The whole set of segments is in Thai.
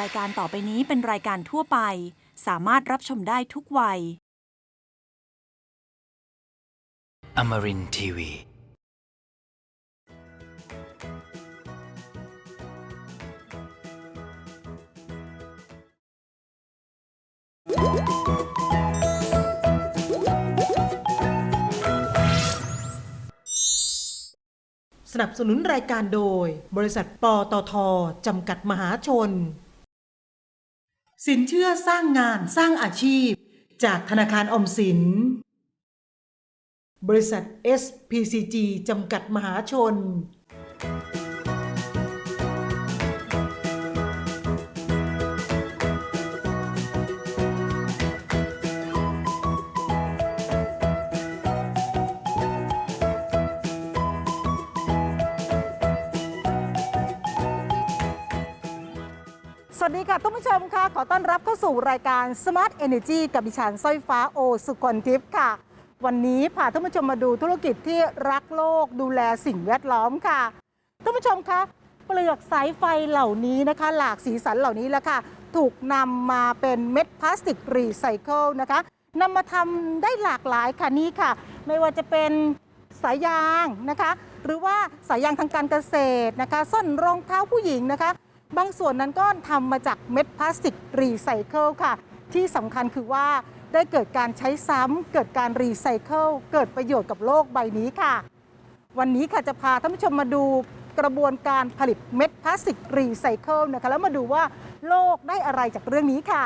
รายการต่อไปนี้เป็นรายการทั่วไป สามารถรับชมได้ทุกวัย Amarin Tiwi. สนับสนุนรายการโดย บริษัทปตทจำกัดมหาชน สินเชื่อสร้างงานสร้างอาชีพ จากธนาคารอมสิน บริษัท SPCG จำกัดมหาชน ค่ะท่านผู้ชมค่ะขอต้อนรับเข้าสู่รายการ Smart Energy กับดิฉันสร้อยฟ้าโอสุกลทิพย์ค่ะ วันนี้พาท่านผู้ชมมาดูธุรกิจที่รักโลกดูแลสิ่งแวดล้อมค่ะท่านผู้ชมคะเปลือกสายไฟเหล่านี้นะคะ หลากสีสันเหล่านี้แหละค่ะ ถูกนำมาเป็นเม็ดพลาสติกรีไซเคิลนะคะนำมาทำได้หลากหลายค่ะนี่ค่ะ ไม่ว่าจะเป็นสายยางนะคะ หรือว่าสายยางทางการเกษตรนะคะส้นรองเท้าผู้หญิงนะคะ บางส่วนนั้นก็ทำมาจากเม็ดพลาสติกรีไซเคิลค่ะ ที่สำคัญคือว่าได้เกิดการใช้ซ้ำ เกิดการรีไซเคิล เกิดประโยชน์กับโลกใบนี้ค่ะ วันนี้ค่ะจะพาท่านผู้ชมมาดูกระบวนการผลิตเม็ดพลาสติกรีไซเคิลนะคะ แล้วมาดูว่าโลกได้อะไรจากเรื่องนี้ค่ะ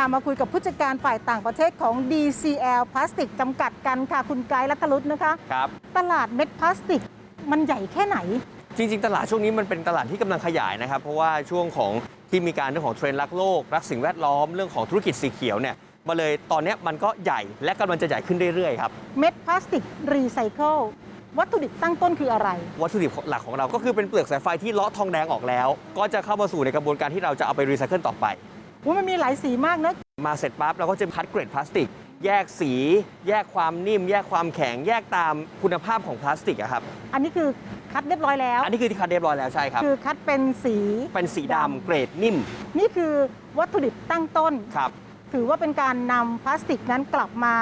พามาคุยกับผู้จัดการฝ่ายต่างประเทศของ DCL พลาสติกจำกัดกันค่ะ คุณไกด์รัตลุตนะคะครับ ตลาดเม็ดพลาสติกมันใหญ่แค่ไหน จริง ๆ ตลาดช่วงนี้มันเป็นตลาดที่กำลังขยายนะครับ เพราะว่าช่วงของที่มีการเรื่องของเทรนด์รักโลก รักสิ่งแวดล้อมเรื่องของธุรกิจสีเขียวเนี่ยมาเลยตอนเนี้ยมันก็ใหญ่และกำลังจะใหญ่ขึ้นเรื่อยๆครับเม็ดพลาสติกรีไซเคิลวัตถุดิบตั้งต้นคืออะไร วัตถุดิบหลักของเราก็คือเป็นเปลือกสายไฟที่เลาะทองแดงออกแล้ว ก็จะเข้ามาสู่ในกระบวนการที่เราจะเอาไปรีไซเคิลต่อไป ว่ามันมีหลายสีมากนะ มาเสร็จปั๊บเราก็จะคัดเกรดพลาสติก แยกสี แยกความนิ่ม แยกความแข็ง แยกตามคุณภาพของพลาสติกอะครับ อันนี้คือคัดเรียบร้อยแล้ว อันนี้คือที่คัดเรียบร้อยแล้วใช่ครับ คือคัดเป็นสีเป็นสีดำเกรดนิ่มนี่คือวัตถุดิบตั้งต้น ครับ ถือว่าเป็นการนำพลาสติกนั้นกลับมา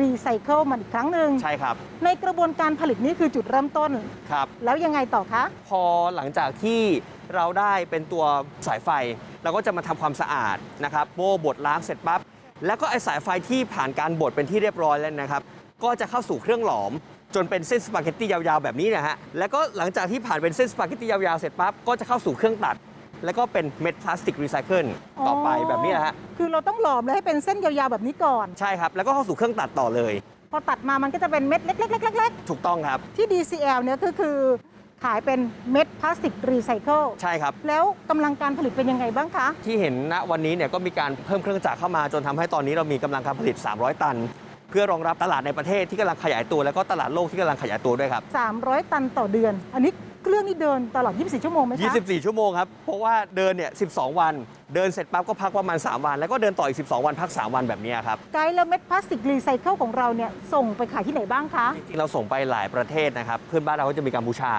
รีไซเคิลมันอีกครั้งหนึ่งใช่ครับในกระบวนการผลิตนี่คือจุดเริ่มต้น ครับ แล้วยังไงต่อคะ พอหลังจากที่ เราได้เป็นตัวสายไฟ เราก็จะมาทำความสะอาดนะครับโม่บดล้างเสร็จปั๊บแล้วก็ไอสายไฟที่ผ่านการบดเป็นที่เรียบร้อยแล้วนะครับ ก็จะเข้าสู่เครื่องหลอม จนเป็นเส้นสปาเกตตี้ยาวๆแบบนี้นะฮะแล้วก็หลังจากที่ผ่านเป็นเส้นสปาเกตตี้ยาวๆเสร็จปั๊บก็จะเข้าสู่เครื่องตัดแล้วก็เป็นเม็ดพลาสติกรีไซเคิลต่อไปแบบนี้นะฮะ คือเราต้องหลอมเลยให้เป็นเส้นยาวๆแบบนี้ก่อน ใช่ครับ แล้วก็เข้าสู่เครื่องตัดต่อเลย พอตัดมามันก็จะเป็นเม็ดเล็กๆๆถูกต้องครับๆที่ DCL เนี่ยก็คือ ขายเป็นเม็ดพลาสติกรีไซเคิลใช่ครับ แล้วกำลังการผลิตเป็นยังไงบ้างคะ ที่เห็นณวันนี้เนี่ยก็มีการเพิ่มเครื่องจักรเข้ามาจนทำให้ตอนนี้เรามีกำลังการผลิต 300 ตัน เพื่อรองรับตลาดในประเทศที่กำลังขยายตัว แล้วก็ตลาดโลกที่กำลังขยายตัวด้วยครับ 300 ตันต่อเดือน อันนี้เครื่องนี่เดินตลอด 24 ชั่วโมงไหมคะ24 ชั่วโมงครับ เพราะว่าเดินเนี่ย 12 วัน เดินเสร็จปั๊บก็พักประมาณ 3 วัน แล้วก็เดินต่ออีก 12 วัน พัก 3 วันแบบนี้ครับ ไกด์แล้วเม็ดพลาสติกรีไซเคิลของเราเนี่ยส่งไปขายที่ไหนบ้างคะ จริงๆ เราส่งไปหลายประเทศนะครับ เพื่อนบ้านเราก็จะมีกัมพูชา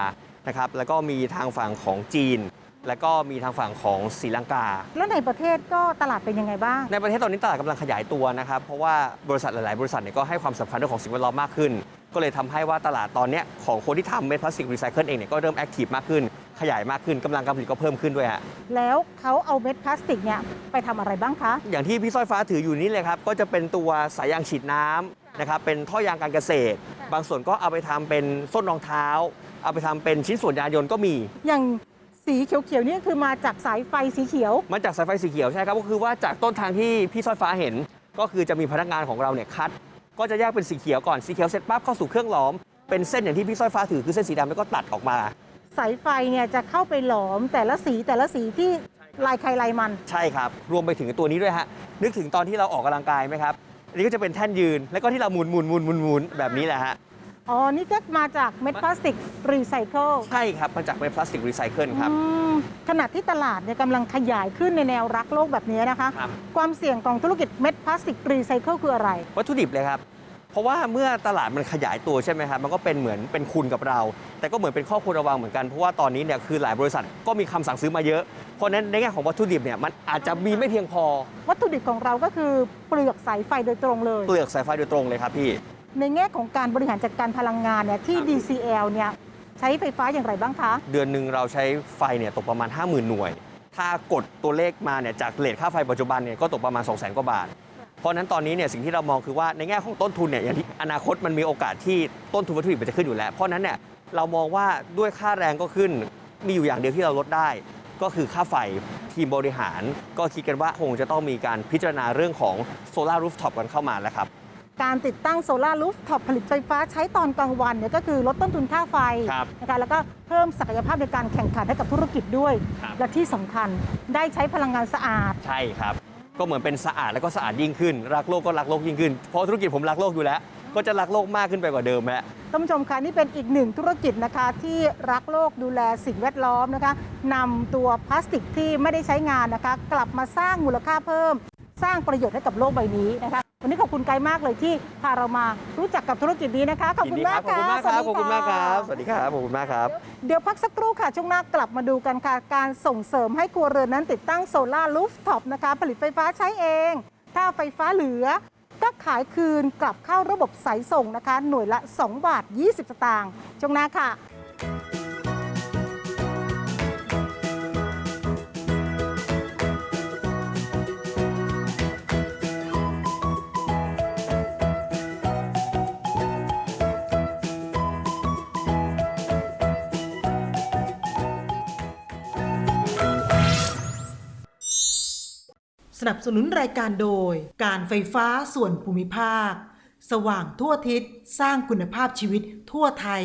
นะครับแล้วก็มีทางฝั่งของจีน แล้วก็มีทางฝั่งของศรีลังกา แล้วในประเทศก็ตลาดเป็นยังไงบ้าง ในประเทศตอนนี้ตลาดกำลังขยายตัวนะครับเพราะว่าบริษัทหลาย ๆ บริษัทเนี่ยก็ให้ความสำคัญเรื่องของสิ่งแวดล้อมมากขึ้น ก็เลยทำให้ว่าตลาดตอนเนี้ยของคนที่ทำเม็ดพลาสติกรีไซเคิลเองเนี่ยก็เริ่มแอคทีฟมากขึ้น ขยายมากขึ้นกำลังการผลิตก็เพิ่มขึ้นด้วยฮะ แล้วเขาเอาเม็ดพลาสติกเนี่ยไปทำอะไรบ้างคะ อย่างที่พี่สร้อยฟ้าถืออยู่นี่เลยครับ ก็จะเป็นตัวสายยางฉีดน้ำนะครับเป็นท่อยางการเกษตร บางส่วนก็เอาไปทำเป็นส้นรองเท้า เอาไปทำเป็นชิ้นส่วนยานยนต์ก็มี อย่างสีเขียวๆนี่คือมาจากสายไฟสีเขียว มาจากสายไฟสีเขียวใช่ครับก็คือว่าจากต้นทางที่พี่สร้อยฟ้าเห็น ก็คือจะมีพนักงานของเราเนี่ยคัด ก็จะแยกเป็นสีเขียวก่อนสีเขียวเสร็จปั๊บเข้าสู่เครื่องหลอมเป็นเส้นอย่างที่พี่สร้อยฟ้าถือคือเส้นสีดำแล้วก็ตัดออกมา สายไฟเนี่ยจะเข้าไปหลอมแต่ละสีแต่ละสีที่ลายใครลายมันใช่ครับ รวมไปถึงตัวนี้ด้วยฮะนึกถึงตอนที่เราออกกำลังกายไหมครับอันนี้ก็จะเป็นแท่นยืนแล้วก็ที่เราหมุนหมุนหมุนหมุนหมุนแบบนี้แหละฮะ อ๋อ นี่ก็มาจากเม็ดพลาสติกรีไซเคิลใช่ครับ มาจากเป็นพลาสติกรีไซเคิลครับอืมขณะที่ตลาดเนี่ยกำลังขยายขึ้นในแนวรักโลกแบบนี้นะคะครับความเสี่ยงของธุรกิจเม็ดพลาสติกรีไซเคิลคืออะไร วัตถุดิบเลยครับเพราะว่าเมื่อตลาดมันขยายตัวใช่ไหมครับมันก็เป็นเหมือนเป็นคุณกับเรา แต่ก็เหมือนเป็นข้อควรระวังเหมือนกัน เพราะว่าตอนนี้เนี่ยคือหลายบริษัทก็มีคำสั่งซื้อมาเยอะ เพราะฉะนั้นในแง่ของวัตถุดิบเนี่ยมันอาจจะมีไม่เพียงพอ วัตถุดิบของเราก็คือเปลือกสายไฟโดยตรงเลย เปลือกสายไฟโดยตรงเลยครับพี่ ในแง่ของการบริหารจัดการพลังงานเนี่ยที่ครับ DCL เนี่ยใช้ไฟฟ้าอย่างไรบ้างคะ เดือนหนึ่งเราใช้ไฟเนี่ยตกประมาณ 50,000 หน่วย ถ้ากดตัวเลขมาเนี่ยจากเลทค่าไฟปัจจุบันเนี่ยก็ตกประมาณ 2 0 0 0 0 0 กว่าบาท เพราะฉะนั้นตอนนี้เนี่ยสิ่งที่เรามองคือว่าในแง่ของต้นทุนเนี่ยอย่างที่อนาคตมันมีโอกาสที่ต้นทุนวัตถุดิบมันจะขึ้นอยู่แล้ว เพราะฉะนั้นเนี่ยเรามองว่าด้วยค่าแรงก็ขึ้น มีอยู่อย่างเดียวที่เราลดได้ ก็คือค่าไฟทีมบริหาร ก็คิดกันว่าคงจะต้องมีการพิจารณาเรื่องของโซลารูฟท็อปกันเข้ามาแล้วครับ การติดตั้งโซลารูฟท็อปผลิตไฟฟ้าใช้ตอนกลางวันเนี่ยก็คือลดต้นทุนค่าไฟครับนะคะแล้วก็เพิ่มศักยภาพในการแข่งขันให้กับธุรกิจด้วย ครับ และที่สำคัญได้ใช้พลังงานสะอาด ใช่ครับ ก็เหมือนเป็นสะอาดแล้วก็สะอาดยิ่งขึ้น รักโลกก็รักโลกยิ่งขึ้น เพราะธุรกิจผมรักโลกอยู่แล้ว ก็จะรักโลกมากขึ้นไปกว่าเดิมแล้วท่านผู้ชมคะนี่เป็นอีกหนึ่งธุรกิจนะคะที่รักโลกดูแลสิ่งแวดล้อมนะคะนำตัวพลาสติกที่ไม่ได้ใช้งานนะคะ กลับมาสร้างมูลค่าเพิ่ม สร้างประโยชน์ให้กับโลกใบนี้นะคะ วันนี้ขอบคุณไกด์มากเลยที่พาเรามารู้จักกับธุรกิจนี้นะคะ ขอบยิคุณดีมากขอบคุณมากครับะขอบคุณมากครับสสวัวัสสดีดีครับขอบคุณมากครับ เดี๋ยวพักสักครู่ค่ะ ช่วงหน้ากลับมาดูกันค่ะ การส่งเสริมให้ครัวเรือนนั้นติดตั้งโซลารูฟท็อปนะคะ ผลิตไฟฟ้าใช้เอง ถ้าไฟฟ้าเหลือ ก็ขายคืนกลับเข้าระบบสายส่งนะคะ หน่วยละ 2 บาท 20 สตางค์ช่วงหน้าค่ะ สนับสนุนรายการโดย การไฟฟ้าส่วนภูมิภาค สว่างทั่วทิศสร้างคุณภาพชีวิตทั่วไทย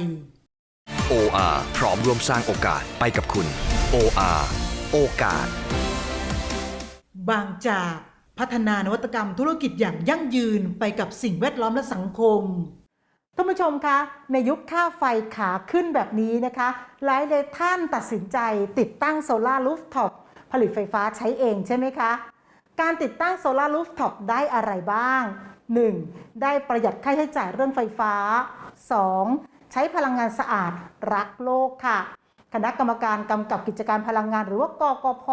OR พร้อมร่วมสร้างโอกาสไปกับคุณ OR โอกาส บางจากพัฒนานวัตกรรมธุรกิจอย่างยั่งยืนไปกับสิ่งแวดล้อมและสังคมท่านผู้ชมคะในยุคค่าไฟขาขึ้นแบบนี้นะคะ หลายเลยท่านตัดสินใจติดตั้งโซลารูฟท็อปผลิตไฟฟ้าใช้เองใช่ไหมคะ การติดตั้งโซลารูฟท็อปได้อะไรบ้าง 1. ได้ประหยัดค่าใช้จ่ายเรื่องไฟฟ้า 2. ใช้พลังงานสะอาดรักโลกค่ะ คณะกรรมการกำกับกิจการพลังงานหรือว่ากกพ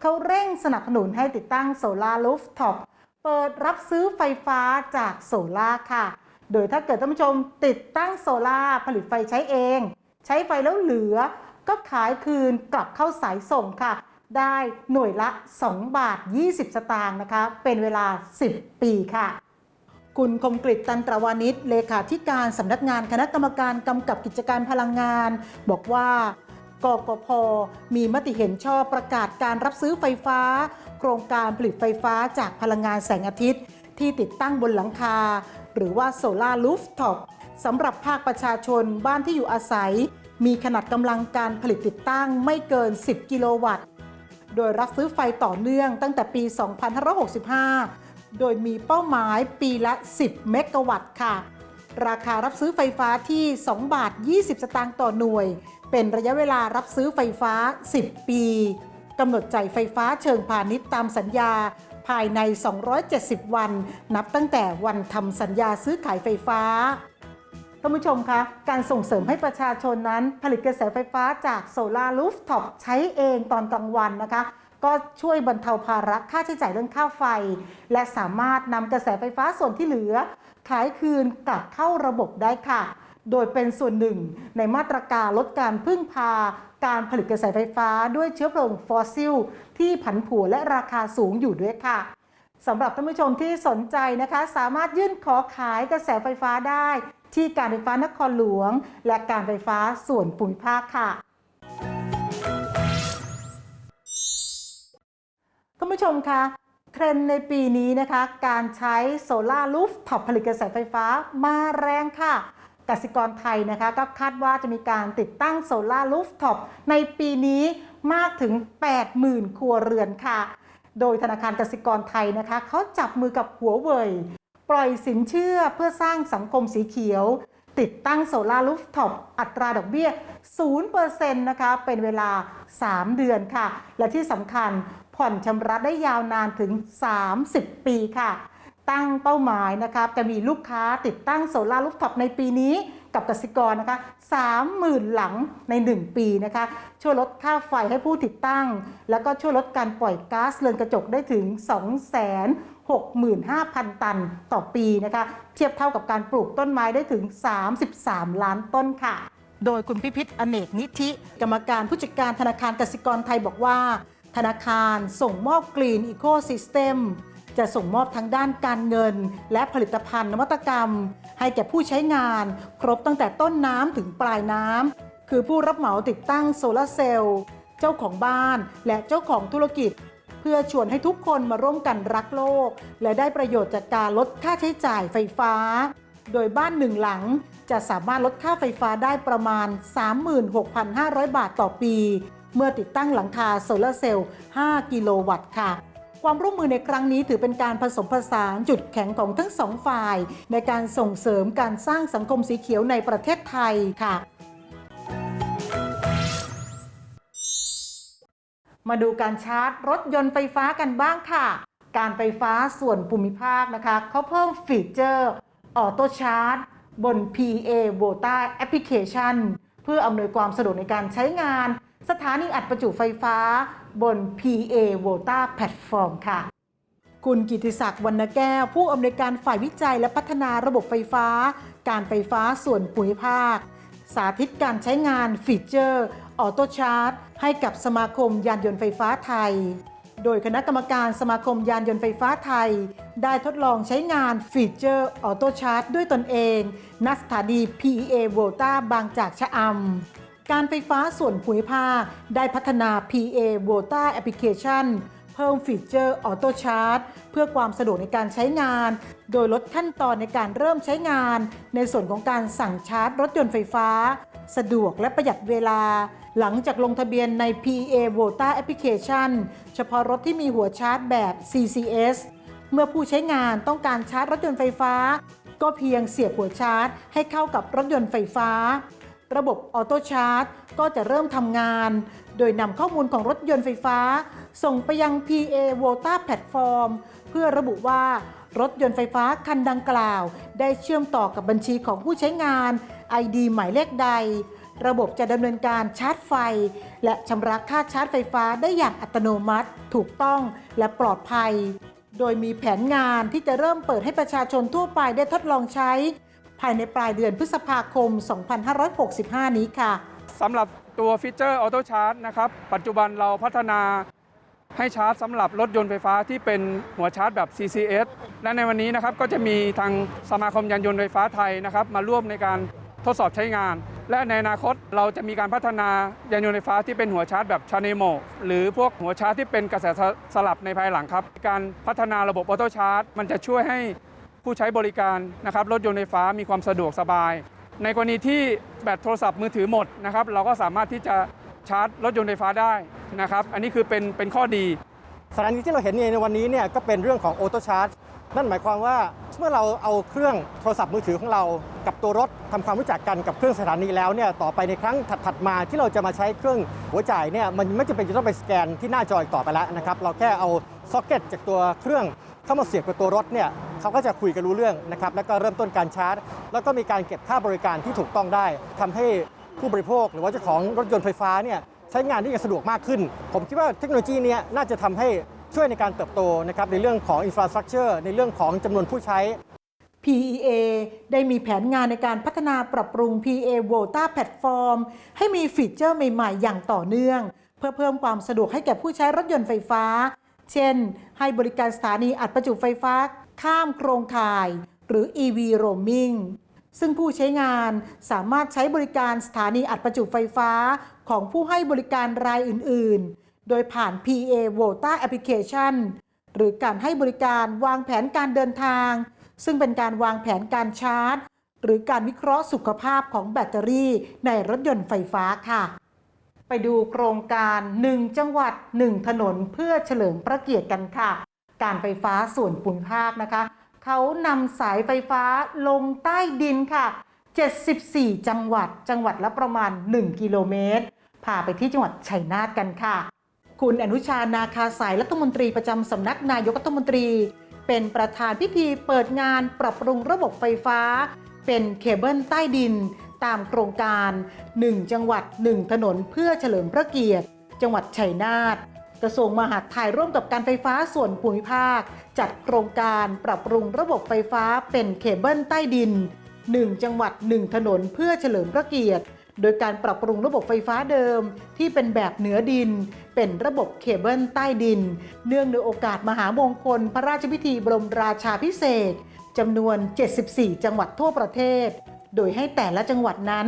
เขาเร่งสนับสนุนให้ติดตั้งโซลารูฟท็อปเปิดรับซื้อไฟฟ้าจากโซลาค่ะ โดยถ้าเกิดท่านผู้ชมติดตั้งโซลาผลิตไฟใช้เอง ใช้ไฟแล้วเหลือ ก็ขายคืนกลับเข้าสายส่งค่ะ ได้หน่วยละ 2 บาท 20 สตางค์นะคะ เป็นเวลา 10 ปีค่ะ คุณคมกริตตันตรวานิชเลขาธิการสำนักงานคณะกรรมการกำกับกิจการพลังงาน บอกว่ากกพ มีมติเห็นชอบประกาศการรับซื้อไฟฟ้า โครงการผลิตไฟฟ้าจากพลังงานแสงอาทิตย์ ที่ติดตั้งบนหลังคา หรือว่าโซลารูฟท็อปสำหรับภาคประชาชนบ้านที่อยู่อาศัย มีขนาดกำลังการผลิตติดตั้งไม่เกิน 10 กิโลวัตต์ โดยรับซื้อไฟต่อเนื่องตั้งแต่ปี 2565 โดยมีเป้าหมายปีละ 10 เมกะวัตต์ค่ะ ราคารับซื้อไฟฟ้าที่ 2 บาท 20 สตางค์ต่อหน่วย เป็นระยะเวลารับซื้อไฟฟ้า 10 ปีกำหนดจ่ายไฟฟ้าเชิงพาณิชย์ตามสัญญาภายใน 270 วัน นับตั้งแต่วันทำสัญญาซื้อขายไฟฟ้า ท่านผู้ชมคะการส่งเสริมให้ประชาชนนั้น ผลิตกระแสไฟฟ้าจากโซลารูฟท็อปใช้เองตอนกลางวันนะคะก็ช่วยบรรเทาภาระค่าใช้จ่ายเรื่องค่าไฟ และสามารถนำกระแสไฟฟ้าส่วนที่เหลือ ขายคืนกลับเข้าระบบได้ค่ะ โดยเป็นส่วนหนึ่งในมาตรการลดการพึ่งพา การผลิตกระแสไฟฟ้าด้วยเชื้อเพลิงฟอสซิล ที่ผันผวนและราคาสูงอยู่ด้วยค่ะสำหรับท่านผู้ชมที่สนใจนะคะ สามารถยื่นขอขายกระแสไฟฟ้าได้ ที่การไฟฟ้านครหลวง และการไฟฟ้าส่วนภูมิภาคค่ะท่านผู้ชมคะเทรนด์ในปีนี้นะคะ การใช้โซลารูฟท็อปผลิตกระแสไฟฟ้ามาแรงค่ะกสิกรไทยนะคะก็คาดว่าจะมีการติดตั้งโซลารูฟท็อปในปีนี้มากถึง 80,000 ครัวเรือนค่ะ โดยธนาคารกสิกรไทยนะคะเขาจับมือกับหัวเว่ย ปล่อยสินเชื่อเพื่อสร้างสังคมสีเขียว ติดตั้งโซลารูฟท็อปอัตราดอกเบี้ย 0%นะคะ เป็นเวลา 3 เดือนค่ะ และที่สำคัญผ่อนชำระได้ยาวนานถึง 30 ปีค่ะ ตั้งเป้าหมายนะครับจะมีลูกค้าติดตั้งโซลารูฟท็อปในปีนี้กับกสิกรนะคะ30,000 หลังใน 1 ปีนะคะ ช่วยลดค่าไฟให้ผู้ติดตั้ง แล้วก็ช่วยลดการปล่อยก๊าซเรือนกระจกได้ถึง 65,000 ตันต่อปีนะคะ เทียบเท่ากับการปลูกต้นไม้ได้ถึง 33 ล้านต้นค่ะ โดยคุณพิพิธอเนกนิธิ กรรมการผู้จัดการธนาคารกสิกรไทยบอกว่า ธนาคารส่งมอบกรีนอีโค y ิสเต็มจะส่งมอบทั้งด้านการเงิน และผลิตภัณฑ์นวัตกรรม ให้แก่ผู้ใช้งาน ครบตั้งแต่ต้นน้ำถึงปลายน้ำคือผู้รับเหมาติดตั้งโซลาร์เซลล์ เจ้าของบ้าน และเจ้าของธุรกิจ พื่อชวนให้ทุกคนมาร่วมกันรักโลก และได้ประโยชน์จากการลดค่าใช้จ่ายไฟฟ้า โดยบ้านหนึ่งหลังจะสามารถลดค่าไฟฟ้าได้ประมาณ 36,500 บาทต่อปี เมื่อติดตั้งหลังคาโซลาร์เซลล์ 5 กิโลวัตต์ค่ะความร่วมมือในครั้งนี้ถือเป็นการผสมผสานจุดแข็งของทั้งสองฝ่าย ในการส่งเสริมการสร้างสังคมสีเขียวในประเทศไทยค่ะ มาดูการชาร์จรถยนต์ไฟฟ้ากันบ้างค่ะ การไฟฟ้าส่วนภูมิภาคนะคะเขาเพิ่มฟีเจอร์ออโต้ชาร์จบน PA Vota Application เพื่ออำนวยความสะดวกในการใช้งาน สถานีอัดประจุไฟฟ้าบน PA Vota Platform ค่ะ คุณกิติศักดิ์วรรณแก้ว ผู้อำนวยการฝ่ายวิจัยและพัฒนาระบบไฟฟ้า การไฟฟ้าส่วนภูมิภาค สาธิตการใช้งานฟีเจอร์ ออโต้ชาร์จ ให้กับสมาคมยานยนต์ไฟฟ้าไทย โดยคณะกรรมการสมาคมยานยนต์ไฟฟ้าไทย ได้ทดลองใช้งานฟีเจอร์ออโต้ชาร์จด้วยตนเองณสถานี PEA Volta บางจากชะอำการไฟฟ้าส่วนภูมิภาคได้พัฒนา PA Volta Application เพิ่มฟีเจอร์ออโต้ชาร์จเพื่อความสะดวกในการใช้งาน โดยลดขั้นตอนในการเริ่มใช้งาน ในส่วนของการสั่งชาร์จรถยนต์ไฟฟ้า สะดวกและประหยัดเวลา หลังจากลงทะเบียนใน PA Volta Application เฉพาะรถที่มีหัวชาร์จแบบ CCS เมื่อผู้ใช้งานต้องการชาร์จรถยนต์ไฟฟ้า ก็เพียงเสียบหัวชาร์จ ให้เข้ากับรถยนต์ไฟฟ้า ระบบออโต้ชาร์จก็จะเริ่มทำงาน โดยนำข้อมูลของรถยนต์ไฟฟ้า ส่งไปยัง PA Volta Platform เพื่อระบุว่ารถยนต์ไฟฟ้าคันดังกล่าว ได้เชื่อมต่อกับบัญชีของผู้ใช้งาน ID หมายเลขใด ระบบจะดำเนินการชาร์จไฟ และชำระค่าชาร์จไฟฟ้าได้อย่างอัตโนมัติ ถูกต้องและปลอดภัย โดยมีแผนงานที่จะเริ่มเปิดให้ประชาชนทั่วไปได้ทดลองใช้ ภายในปลายเดือนพฤษภาคม 2565 นี้ค่ะสำหรับตัวฟีเจอร์ออโต้ชาร์จนะครับ ปัจจุบันเราพัฒนาให้ชาร์จสำหรับรถยนต์ไฟฟ้าที่เป็นหัวชาร์จแบบ CCS และในวันนี้นะครับก็จะมีทางสมาคมยานยนต์ไฟฟ้าไทยนะครับ มาร่วมในการ ทดสอบใช้งาน และในอนาคตเราจะมีการพัฒนายานยนต์ไฟฟ้าที่เป็นหัวชาร์จแบบชาเนโมหรือพวกหัวชาร์จที่เป็นกระแสสลับในภายหลังครับ การพัฒนาระบบออโต้ชาร์จ มันจะช่วยให้ผู้ใช้บริการนะครับรถยนต์ไฟฟ้ามีความสะดวกสบาย ในกรณีที่แบตโทรศัพท์มือถือหมดนะครับเราก็สามารถที่จะชาร์จรถยนต์ไฟฟ้าได้นะครับ อันนี้คือเป็นเป็นข้อดีสถานีที่เราเห็นในวันนี้เนี่ยก็เป็นเรื่องของออโต้ชาร์จ นั่นหมายความว่าเมื่อเราเอาเครื่องโทรศัพท์มือถือของเรากับตัวรถทำความรู้จักกันกับเครื่องสถานีแล้วเนี่ยต่อไปในครั้งถัดๆมาที่เราจะมาใช้เครื่องหัวจ่ายเนี่ยมันไม่จำเป็นจะต้องไปสแกนที่หน้าจออีกต่อไปแล้วนะครับเราแค่เอาซ็อกเก็ตจากตัวเครื่องเข้ามาเสียบกับตัวรถเนี่ยเขาก็จะคุยกันรู้เรื่องนะครับแล้วก็เริ่มต้นการชาร์จ แล้วก็มีการเก็บค่าบริการที่ถูกต้องได้ทำให้ผู้บริโภค หรือว่าเจ้าของรถยนต์ไฟฟ้าเนี่ยใช้งานได้อย่างสะดวกมากขึ้น ผมคิดว่าเทคโนโลยีเนี้น่าจะทำให้ ช่วยในการเติบโตนะครับในเรื่องของอินฟราสตรักเจอร์ในเรื่องของจำนวนผู้ใช้ PEA ได้มีแผนงานในการพัฒนาปรับปรุง PEA Volta Platform ให้มีฟีเจอร์ใหม่ ๆ อย่างต่อเนื่อง เพื่อเพิ่มความสะดวกให้แก่ผู้ใช้รถยนต์ไฟฟ้า เช่น ให้บริการสถานีอัดประจุไฟฟ้า ข้ามโครงข่าย หรือ EV roaming ซึ่งผู้ใช้งานสามารถใช้บริการสถานีอัดประจุไฟฟ้าของผู้ให้บริการรายอื่น ๆ โดยผ่าน PA Volta Application หรือการให้บริการวางแผนการเดินทาง ซึ่งเป็นการวางแผนการชาร์จ หรือการวิเคราะห์สุขภาพของแบตเตอรี่ในรถยนต์ไฟฟ้าค่ะ ไปดูโครงการ 1 จังหวัด 1 ถนนเพื่อเฉลิมพระเกียรติกันค่ะ การไฟฟ้าส่วนภูมิภาคนะคะ เขานำสายไฟฟ้าลงใต้ดินค่ะ 74 จังหวัด จังหวัดละประมาณ 1 กิโลเมตรพาไปที่จังหวัดชัยนาทกันค่ะ คุณอนุชานาคาสายรัฐมนตรีประจำสำนักนายกรัฐมนตรี เป็นประธานพิธีเปิดงานปรับปรุงระบบไฟฟ้า เป็นเคเบิลใต้ดิน ตามโครงการ 1 จังหวัด 1 ถนนเพื่อเฉลิมพระเกียรติ จังหวัดชัยนาทกระทรวงมหาดไทยร่วมกับการไฟฟ้าส่วนภูมิภาค จัดโครงการปรับปรุงระบบไฟฟ้าเป็นเคเบิลใต้ดิน 1 จังหวัด 1 ถนนเพื่อเฉลิมพระเกียรติ โดยการปรับปรุงระบบไฟฟ้าเดิมที่เป็นแบบเหนือดิน เป็นระบบเคเบิลใต้ดิน เนื่องในโอกาสมหามงคล พระราชพิธีบรมราชาพิเศษจำนวน 74 จังหวัดทั่วประเทศ โดยให้แต่ละจังหวัดนั้น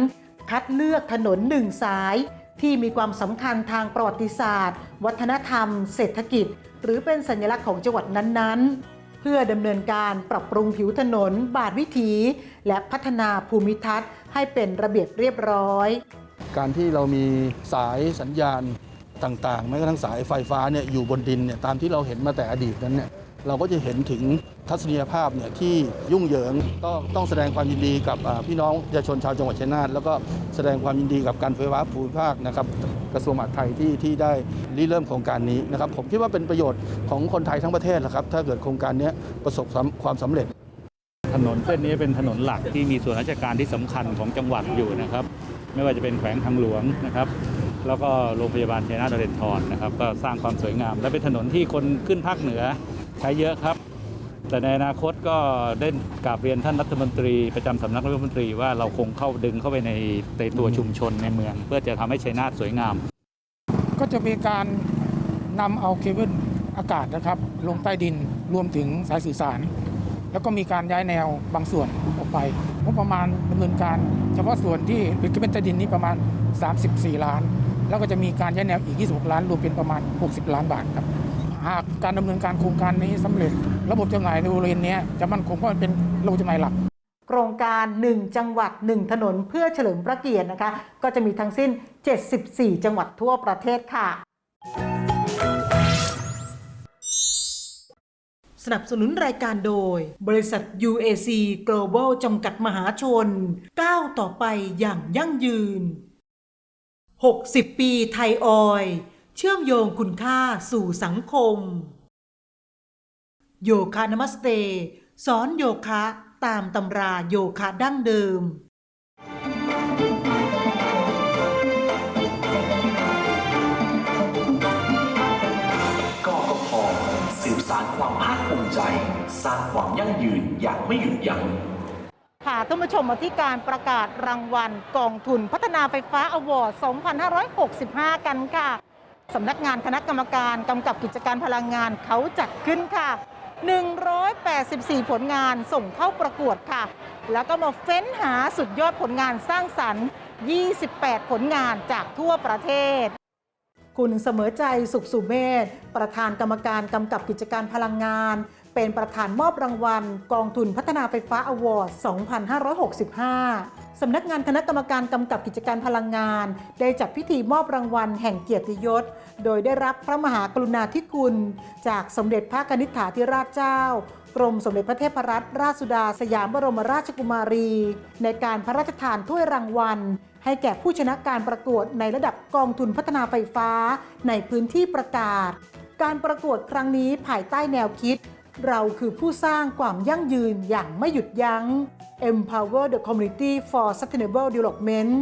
คัดเลือกถนนหนึ่งสาย ที่มีความสำคัญทางประวัติศาสตร์ วัฒนธรรม เศรษฐกิจ หรือเป็นสัญลักษณ์ของจังหวัดนั้นๆ เพื่อดำเนินการปรับปรุงผิวถนน บาทวิถี และพัฒนาภูมิทัศน์ ให้เป็นระเบียบเรียบร้อย การที่เรามีสายสัญญาณ ต่างๆแม้กระทั่งสายไฟฟ้าเนี่ยอยู่บนดินเนี่ยตามที่เราเห็นมาแต่อดีตนั้นเนี่ยเราก็จะเห็นถึงทัศนียภาพเนี่ยที่ยุ่งเหยิงก็ต้องแสดงความยินดีกับพี่น้องประชาชนชาวจังหวัดชัยนาทแล้วก็แสดงความยินดีกับการไฟฟ้าภูมิภาคนะครับกระทรวงมหาดไทยที่ที่ได้ริเริ่มโครงการนี้นะครับผมคิดว่าเป็นประโยชน์ของคนไทยทั้งประเทศแหละครับถ้าเกิดโครงการนี้ประสบความสำเร็จ ถนนเส้นนี้เป็นถนนหลักที่มีส่วนราชการที่สำคัญของจังหวัดอยู่นะครับ ไม่ว่าจะเป็นแขวงทางหลวงนะครับ แล้วก็โรงพยาบาลชัยนาทเรนทรนะครับ ก็สร้างความสวยงาม และเป็นถนนที่คนขึ้นภาคเหนือใช้เยอะครับ แต่ในอนาคตก็ได้กราบเรียนท่านรัฐมนตรีประจำสำนักรัฐมนตรีว่าเราคงเข้าดึงเข้าไปในในตัวชุมชนในเมือง เพื่อจะทำให้ชัยนาทสวยงาม ก็จะมีการนำเอาเคเบิลอากาศนะครับ ลงใต้ดินรวมถึงสายสื่อสาร แล้วก็มีการย้ายแนวบางส่วนออกไปงบประมาณดำเนินการ เฉพาะส่วนที่เป็นเคเบิลใต้ดินนี้ประมาณ 34 ล้าน แล้วก็จะมีการย้ายแนวอีก 26 ล้านรวมเป็นประมาณ 60 ล้านบาทครับ หากการดำเนินการโครงการนี้สำเร็จ ระบบจำหน่ายในบริเวณเนี้ยจะมั่นคงเพราะมันเป็นระบบจำหน่ายหลักโครงการ 1 จังหวัด 1 ถนนเพื่อเฉลิมพระเกียรตินะคะ ก็จะมีทั้งสิ้น 74 จังหวัดทั่วประเทศค่ะ สนับสนุนรายการโดย บริษัท UAC Global จำกัดมหาชน ก้าวต่อไปอย่างยั่งยืน 60 ปีไทยออย เชื่อมโยงคุณค่าสู่สังคม โยคะนมัสเต สอนโยคะตามตำราโยคะดั้งเดิม กกพสืบสารความภาคภูมิใจ สร้างความยั่งยืนอย่างไม่หยุดยัง้งาท่านผู้ชมมาที่การประกาศรางวัลกองทุนพัฒนาไฟฟ้าอวอร์ด 2565 กันค่ะ สำนักงานคณะกรรมการกำกับกิจการพลังงานเขาจัดขึ้นค่ะ 184 ผลงานส่งเข้าประกวดค่ะ แล้วก็มาเฟ้นหาสุดยอดผลงานสร้างสรรค์ 28 ผลงานจากทั่วประเทศ คุณเสมอใจสุขสุเมธประธานกรรมการกำกับกิจการพลังงาน เป็นประธานมอบรางวัล กองทุนพัฒนาไฟฟ้าอวอร์ด 2565 สำนักงานคณะกรรมการกำกับกิจการพลังงาน ได้จัดพิธีมอบรางวัลแห่งเกียรติยศ โดยได้รับพระมหากรุณาธิคุณ จากสมเด็จพระกนิษฐาธิราชเจ้ากรมสมเด็จพระเทพรัตนราชสุดาสยามบรมราชกุมารี ในการพระราชทานถ้วยรางวัล ให้แก่ผู้ชนะการประกวดในระดับกองทุนพัฒนาไฟฟ้าในพื้นที่ประกาศ การประกวดครั้งนี้ภายใต้แนวคิด เราคือผู้สร้างความยั่งยืนอย่างไม่หยุดยัง้ง Empower the Community for Sustainable Development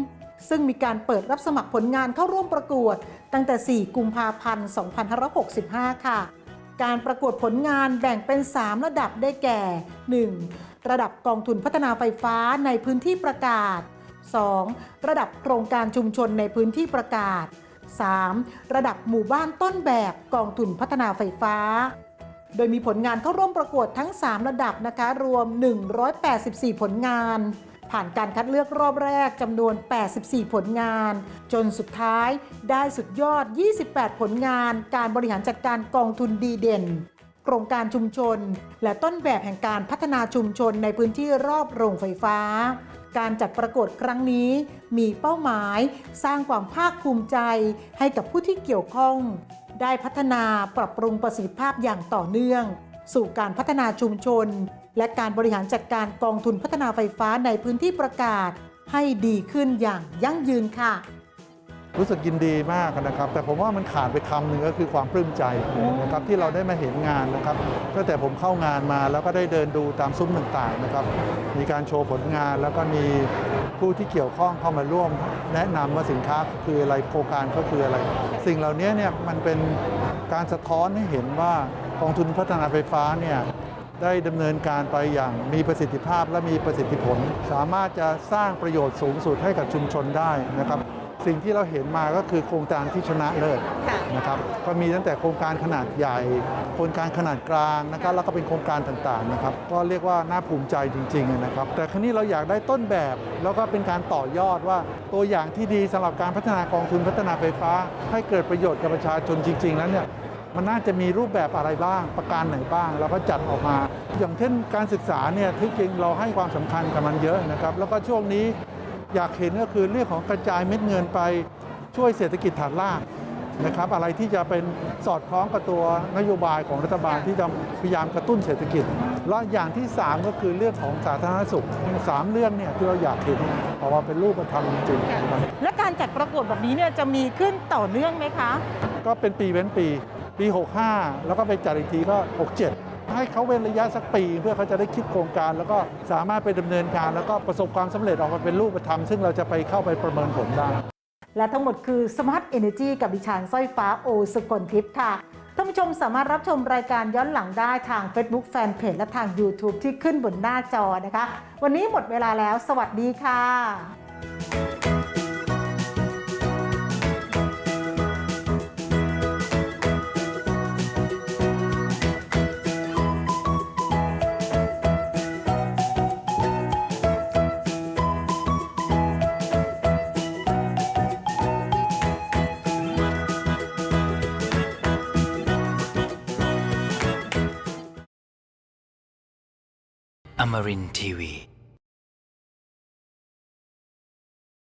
ซึ่งมีการเปิดรับสมัครผลงานเข้าร่วมประกวด ตั้งแต่ 4 กุมภาพันธ์ 2565 ค่ะ การประกวดผลงานแบ่งเป็น 3 ระดับได้แก่ 1. ระดับกองทุนพัฒนาไฟฟ้าในพื้นที่ประกาศ 2. ระดับโครงการชุมชนในพื้นที่ประกาศ 3. ระดับหมู่บ้านต้นแบบกองทุนพัฒนาไฟฟ้า โดยมีผลงานเข้าร่วมประกวดทั้ง 3 ระดับนะคะ รวม 184 ผลงาน ผ่านการคัดเลือกรอบแรกจำนวน 84 ผลงาน จนสุดท้ายได้สุดยอด 28 ผลงาน การบริหารจัดการกองทุนดีเด่น โครงการชุมชน และต้นแบบแห่งการพัฒนาชุมชนในพื้นที่รอบโรงไฟฟ้าการจัดประกวดครั้งนี้มีเป้าหมาย สร้างความภาคภูมิใจให้กับผู้ที่เกี่ยวข้อง ได้พัฒนาปรับปรุงประสิทธิภาพอย่างต่อเนื่อง สู่การพัฒนาชุมชน และการบริหารจัดการกองทุนพัฒนาไฟฟ้าในพื้นที่ประกาศ ให้ดีขึ้นอย่างยั่งยืนค่ะ รู้สึกยินดีมากนะครับ แต่ผมว่ามันขาดไปคำหนึ่งก็คือความปลื้มใจนะครับที่เราได้มาเห็นงานนะครับตั้งแต่ผมเข้างานมาแล้วก็ได้เดินดูตามซุ้มต่างๆนะครับ มีการโชว์ผลงานแล้วก็มีผู้ที่เกี่ยวข้องเข้ามาร่วม แนะนำว่าสินค้าคืออะไรโครงการเขาคืออะไร สิ่งเหล่านี้เนี่ยมันเป็นการสะท้อนให้เห็นว่ากองทุนพัฒนาไฟฟ้าเนี่ยได้ดำเนินการไปอย่างมีประสิทธิภาพและมีประสิทธิผล สามารถจะสร้างประโยชน์สูงสุดให้กับชุมชนได้นะครับ สิ่งที่เราเห็นมาก็คือโครงการที่ชนะเลิศนะครับก็มีตั้งแต่โครงการขนาดใหญ่ โครงการขนาดกลางนะครับแล้วก็เป็นโครงการต่างๆนะครับก็เรียกว่าน่าภูมิใจจริงๆนะครับแต่ครั้นี้เราอยากได้ต้นแบบ แล้วก็เป็นการต่อยอดว่า ตัวอย่างที่ดีสำหรับการพัฒนากองทุนพัฒนาไฟฟ้า ให้เกิดประโยชน์กับประชาชนจริง ๆ แล้วเนี่ยมันน่าจะมีรูปแบบอะไรบ้างประการไหนบ้างเราก็จัดออกมา อย่างเช่นการศึกษาเนี่ยที่จริงเราให้ความสำคัญกับมันเยอะนะครับแล้วก็ช่วงนี้ อยากเห็นก็คือเรื่องของกระจายเม็ดเงินไปช่วยเศรษฐกิจฐานรากนะครับ อะไรที่จะเป็นสอดคล้องกับตัวนโยบายของรัฐบาลที่จะพยายามกระตุ้นเศรษฐกิจ และอย่างที่ 3 ก็คือเรื่องของสาธารณสุขสามเรื่องเนี่ยที่เราอยากเห็นออกมาเป็นรูปธรรมจริงๆนะครับและการจัดประกวดแบบนี้เนี่ยจะมีขึ้นต่อเนื่องไหมคะ ก็เป็นปีเว้นปี ปี 65 แล้วก็ไปจัดอีกทีก็ 67 ให้เขาเว้นระยะสักปี เพื่อเขาจะได้คิดโครงการ แล้วก็สามารถไปดำเนินการ แล้วก็ประสบความสำเร็จออกมาเป็นรูปธรรมซึ่งเราจะไปเข้าไปประเมินผลได้และทั้งหมดคือ Smart Energy กับดิฉันสร้อยฟ้าโอสกลทิพย์ค่ะท่านผู้ชมสามารถรับชมรายการย้อนหลังได้ทาง Facebook Fanpage และทาง YouTube ที่ขึ้นบนหน้าจอนะคะ วันนี้หมดเวลาแล้ว สวัสดีค่ะ Amarin Tiwi.